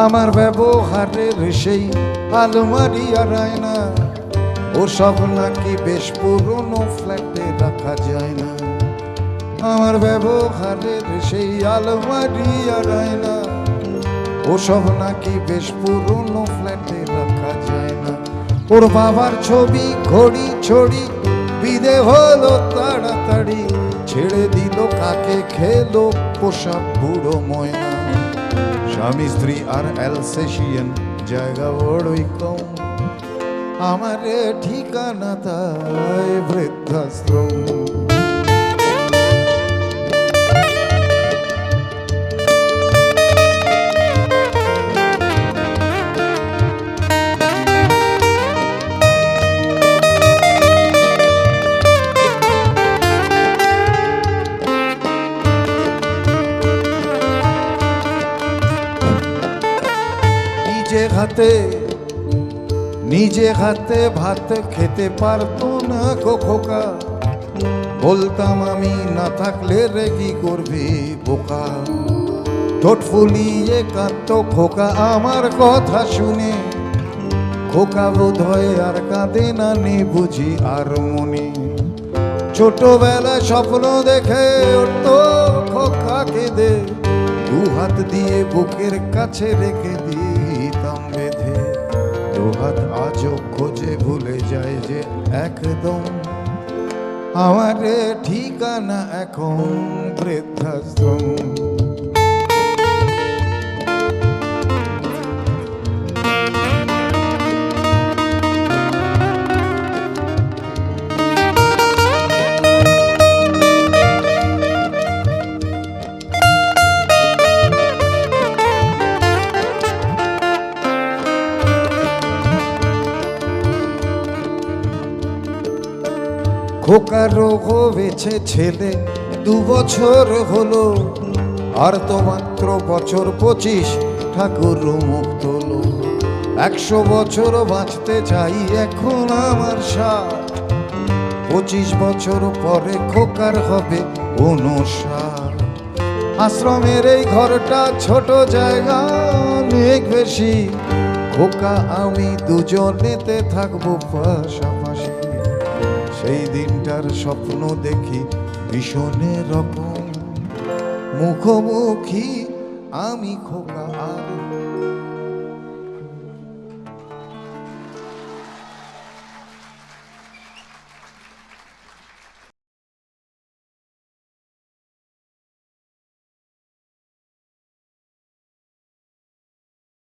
আমার ব্যবহারের সেই আলমারি আর আয়না, ওসব নাকি বেশ পুরনো ফ্ল্যাটে রাখা যায় না। আমার ব্যবহারের সেই আলমারি আর আয়না, ওসব নাকি বেশ পুরনো ফ্ল্যাটে রাখা যায় না। ওর বাবার ছবি, ঘড়ি, ছড়ি, বিদে হলো তাড়াতাড়ি, ছেড়ে দিল কাকে, খেলো পোশাক বুড়ো ময়না। স্বামী স্ত্রী আর অ্যালসেশিয়ান জায়গা বড়ই কম আমার ঠিকানা তাই বৃদ্ধাশ্রম নিজে হাতে নিজে হাতে ভাত খেতে পারতো না খোকা। বলতাম আমি না থাকলে রে কি করবি বোকা। ঠোঁট ফুলিয়ে কাঁদত খোকা আমার কথা শুনে। খোকা বোধ হয় আর কাঁদে না নে বুঝি আর মনে। ছোটবেলা স্বপ্ন দেখে উঠত খোকা কেঁদে। দু হাত দিয়ে বুকের কাছে রেখে বেঁধে হাত আজও খোঁজে ভুলে যায় যে একদম আমার ঠিকানা এখন বৃদ্ধাশ্রম। খোকা রোগ হয়েছে ছেলে, দু বছর হলো। আর তো মাত্র বছর পঁচিশ, ঠাকুর মুখ তোলো। একশো বছর বাঁচতে চাই এখন আমার সাথ পঁচিশ বছর পরে খোকার হবে অনুসার। আশ্রমের এই ঘরটা ছোট জায়গা অনেক বেশি। খোকা, আমি দুজনেতে থাকব পাশাপাশি। সেই দিনটার স্বপ্ন দেখি ভীষণে রকম। মুখোমুখি আমি খোকা